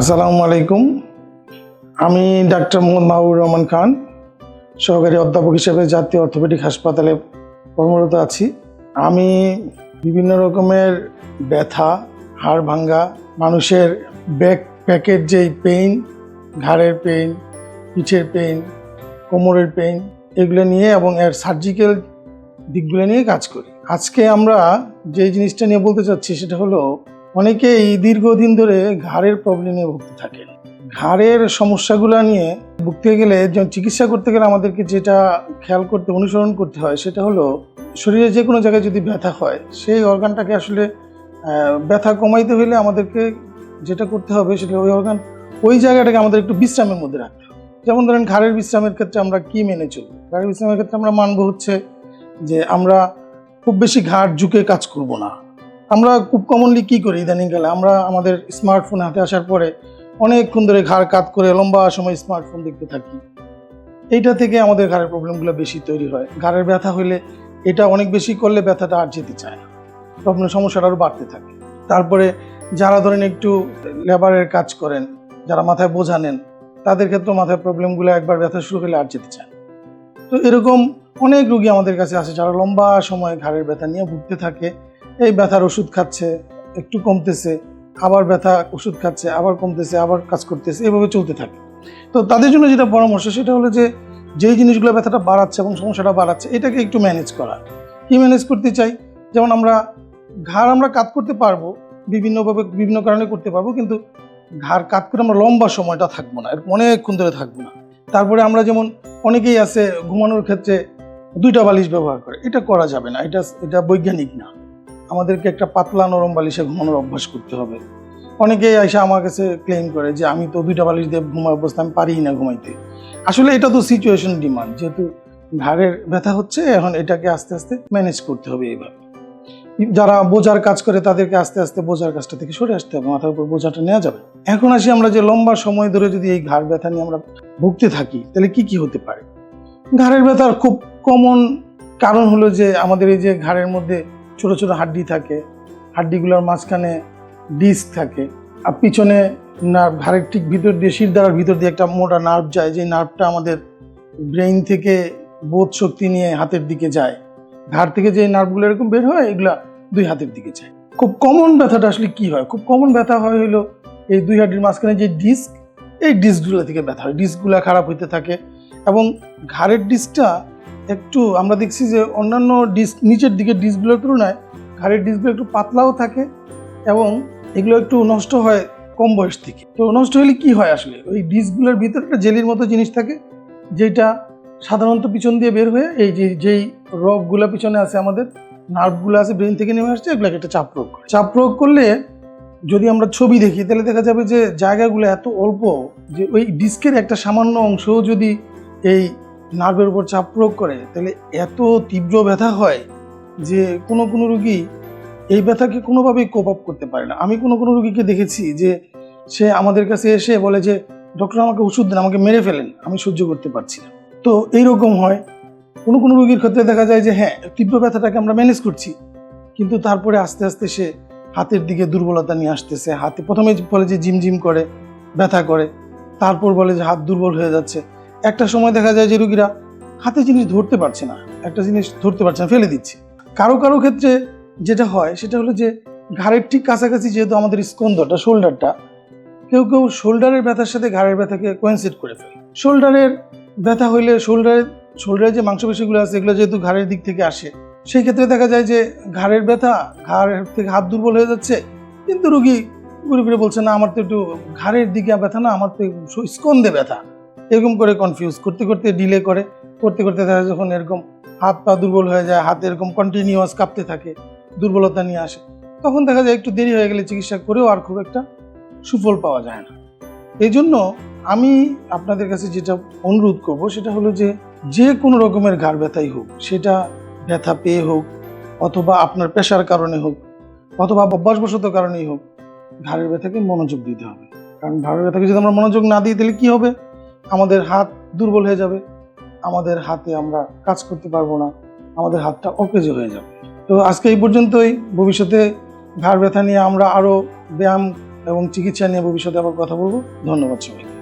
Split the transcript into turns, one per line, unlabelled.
আসসালামু আলাইকুম। আমি ডাক্তার মোহাম্মদ মাহবুব রহমান খান, সহকারী অধ্যাপক হিসেবে জাতীয় অর্থোপেডিক হাসপাতালে কর্মরত আছি। আমি বিভিন্ন রকমের ব্যথা, হাড় ভাঙ্গা, মানুষের ব্যাক ব্যাকের যেই পেইন ঘাড়ের পেইন পিঠের পেইন কোমরের পেইন এগুলো নিয়ে এবং এর সার্জিক্যাল দিকগুলো নিয়ে কাজ করি। আজকে আমরা যে জিনিসটা নিয়ে বলতে চাচ্ছি সেটা হলো অনেকেই দীর্ঘদিন ধরে ঘাড়ের প্রবলেমে ভুগতে থাকেন। ঘাড়ের সমস্যাগুলো নিয়ে ভুগতে গেলে চিকিৎসা করতে গেলে আমাদেরকে যেটা খেয়াল করতে, অনুসরণ করতে হয়, সেটা হলো শরীরে যে কোনো জায়গায় যদি ব্যথা হয়, সেই অর্গানটাকে আসলে ব্যথা কমাইতে হলে আমাদেরকে যেটা করতে হবে, সেটা ওই অর্গান ওই জায়গাটাকে আমাদের একটু বিশ্রামের মধ্যে রাখতে হবে। যেমন ধরেন ঘাড়ের বিশ্রামের ক্ষেত্রে আমরা কি মেনে চলবো ঘাড়ের বিশ্রামের ক্ষেত্রে আমরা মানবো হচ্ছে যে আমরা খুব বেশি ঘাড় ঝুঁকে কাজ করব না। আমরা খুব কমনলি কী করি ইদানিং গেলে? আমরা আমাদের স্মার্টফোন হাতে আসার পরে অনেকক্ষণ ধরে ঘাড় কাত করে লম্বা সময় স্মার্টফোন দেখতে থাকি। এইটা থেকে আমাদের ঘাড়ের প্রবলেমগুলো বেশি তৈরি হয়। ঘাড়ের ব্যথা হলে এটা অনেক বেশি করলে ব্যথাটা আর যেতে চায় না। প্রবলেম সমস্যাটা আরও বাড়তে থাকে। তারপরে যারা ধরেন একটু লেবারের কাজ করেন, যারা মাথায় বোঝা নেন, তাদের ক্ষেত্রে মাথায় প্রবলেমগুলো একবার ব্যথা শুরু হলে আর যেতে চায়। তো এরকম অনেক রুগী আমাদের কাছে আসে যারা লম্বা সময় ঘাড়ের ব্যথা নিয়ে ভুগতে থাকে। এই ব্যথার ওষুধ খাচ্ছে, একটু কমতেছে, আবার ব্যথা, ওষুধ খাচ্ছে, আবার কমতেছে, আবার কাজ করতেছে, এভাবে চলতে থাকে। তো তাদের জন্য যেটা পরামর্শ, সেটা হলো যে, যেই জিনিসগুলো ব্যথাটা বাড়াচ্ছে এবং সমস্যাটা বাড়াচ্ছে, এটাকে একটু ম্যানেজ করা। কি ম্যানেজ করতে চাই? যেমন আমরা ঘাড় আমরা কাত করতে পারব, বিভিন্নভাবে, বিভিন্ন কারণে করতে পারব, কিন্তু ঘাড় কাত করে আমরা লম্বা সময়টা থাকব না, এরকম অনেকক্ষণ ধরে থাকব না। তারপরে আমরা যেমন অনেকেই আছে, ঘুমানোর ক্ষেত্রে দুইটা বালিশ ব্যবহার করে, এটা করা যাবে না, এটা এটা বৈজ্ঞানিক না। আমাদেরকে একটা পাতলা নরম বালিশে ঘুমানোর অভ্যাস করতে হবে। অনেকেই এসে আমার কাছে ক্লেম করে যে, আমি তো দুইটা বালিশ দিয়ে ঘুমার অবস্থা, আমি পারি না ঘুমাইতে। আসলে এটা তো সিচুয়েশন ডিমান্ড যেহেতু ঘাড়ের ব্যথা হচ্ছে, এখন এটাকে আস্তে আস্তে ম্যানেজ করতে হবে এইভাবে। যারা বোঝার কাজ করে, তাদেরকে আস্তে আস্তে বোঝার কাজটা থেকে সরে আসতে হবে, মাথার উপর বোঝাটা নেওয়া যাবে। এখন আসি আমরা যে লম্বা সময় ধরে যদি এই ঘাড় ব্যথা নিয়ে আমরা ভুগতে থাকি, তাহলে কি কি হতে পারে? ঘাড়ের ব্যথার খুব কমন কারণ হলো যে, আমাদের এই যে ঘাড়ের মধ্যে ছোট ছোট হাড্ডি থাকে, হাড্ডিগুলোর মাঝখানে ডিস্ক থাকে। আর পিছনে নার্ভ ঘাড়ের ঠিক ভিতর দিয়ে শিরদাঁড়ার ভিতর দিয়ে একটা মোটা নার্ভ যায় যে নার্ভটা আমাদের ব্রেইন থেকে বোধ শক্তি নিয়ে হাতের দিকে যায়। ঘাড় থেকে যে নার্ভগুলো এরকম বের হয়, এগুলা দুই হাতের দিকে যায়। খুব কমন ব্যথাটা আসলে কি হয়? খুব কমন ব্যথা হয় হলো এই দুই হাড্ডির মাঝখানে যে ডিস্ক এই ডিস্কগুলো থেকে ব্যথা হয়। ডিস্কগুলো খারাপ হইতে থাকে এবং ঘাড়ের ডিস্কটা একটু আমরা দেখছি যে অন্যান্য ডিস্ক নিচের দিকে ডিস্কগুলোর তুলনায় ঘাড়ের ডিস্কগুলো একটু পাতলাও থাকে এবং এগুলো একটু নষ্ট হয় কম বয়স থেকে। তো নষ্ট হলে কি হয় আসলে? ওই ডিস্কগুলোর ভিতরে একটা জেলির মতো জিনিস থাকে যেটা সাধারণত পিছন দিয়ে বের হয়ে এই যে, যেই রগগুলো পিছনে আছে আমাদের নার্ভগুলো আছে ব্রেন থেকে নেমে আসছে, এগুলোকে একটা চাপ প্রয়োগ করে চাপ প্রয়োগ করলে যদি আমরা ছবি দেখি, তাহলে দেখা যাবে যে জায়গাগুলো এত অল্প যে ওই ডিস্কের একটা সামান্য অংশও যদি এই নার্ভের উপর চাপ প্রয়োগ করে, তাহলে এত তীব্র ব্যথা হয় যে কোনো কোনো রুগী এই ব্যথাকে কোনোভাবেই কোপ আপ করতে পারে না। আমি কোনো কোনো রুগীকে দেখেছি যে সে আমাদের কাছে এসে বলে যে, ডক্টর, আমাকে ওষুধ দেন, আমাকে মেরে ফেলেন, আমি সহ্য করতে পারছি না। তো এইরকম হয়। কোনো কোনো রুগীর ক্ষেত্রে দেখা যায় যে হ্যাঁ তীব্র ব্যথাটাকে আমরা ম্যানেজ করছি, কিন্তু তারপরে আস্তে আস্তে সে হাতের দিকে দুর্বলতা নিয়ে আসতেছে। হাতে প্রথমে বলে যে, জিম জিম করে, ব্যথা করে। তারপর বলে যে, হাত দুর্বল হয়ে যাচ্ছে। একটা সময় দেখা যায় যে রুগীরা হাতে জিনিস ধরতে পারছে না, একটা জিনিস ধরতে পারছে না, ফেলে দিচ্ছে। কারও কারও ক্ষেত্রে যেটা হয় সেটা হলো যে ঘাড়ের ঠিক কাছাকাছি যেহেতু আমাদের স্কন্দটা শোল্ডারটা, কেউ কেউ শোল্ডারের ব্যথার সাথে ঘাড়ের ব্যথাকে কোয়েন্সিড করে ফেলে। শোল্ডারের ব্যথা হইলে শোল্ডারের শোল্ডারের যে মাংসপেশিগুলো আছে, এগুলো যেহেতু ঘাড়ের দিক থেকে আসে, সেই ক্ষেত্রে দেখা যায় যে ঘাড়ের ব্যথা ঘাড়ের থেকে হাত দুর্বল হয়ে যাচ্ছে, কিন্তু রুগী ঘুরে ফিরে বলছে, না, আমার তো একটু ঘাড়ের দিকে ব্যথা না, আমার তো স্কন্দে ব্যথা। এরকম করে কনফিউজ করতে করতে ডিলে করে, করতে করতে যায় যখন এরকম হাত পা দুর্বল হয়ে যায়, হাত এরকম কন্টিনিউয়াস কাঁপতে থাকে, দুর্বলতা নিয়ে আসে, তখন দেখা যায় একটু দেরি হয়ে গেলে চিকিৎসা করেও আর খুব একটা সুফল পাওয়া যায় না। এই জন্য আমি আপনাদের কাছে যেটা অনুরোধ করব, সেটা হলো যে যে কোনো রকমের ঘাড় ব্যথাই হোক, সেটা ব্যথা পেয়ে হোক, অথবা আপনার পেশার কারণে হোক, অথবা অভ্যাসবশত কারণেই হোক, ঘাড়ের ব্যথাকে মনোযোগ দিতে হবে। কারণ ঘাড়ের ব্যথাকে যদি আমরা মনোযোগ না দিই, তাহলে কী হবে? আমাদের হাত দুর্বল হয়ে যাবে, আমাদের হাতে আমরা কাজ করতে পারব না, আমাদের হাতটা অকেজ হয়ে যাবে। তো আজকে এই পর্যন্তই, ভবিষ্যতে ঘাড় ব্যথা নিয়ে আমরা আরও ব্যায়াম এবং চিকিৎসা নিয়ে ভবিষ্যতে আবার কথা বলব। ধন্যবাদ সবাই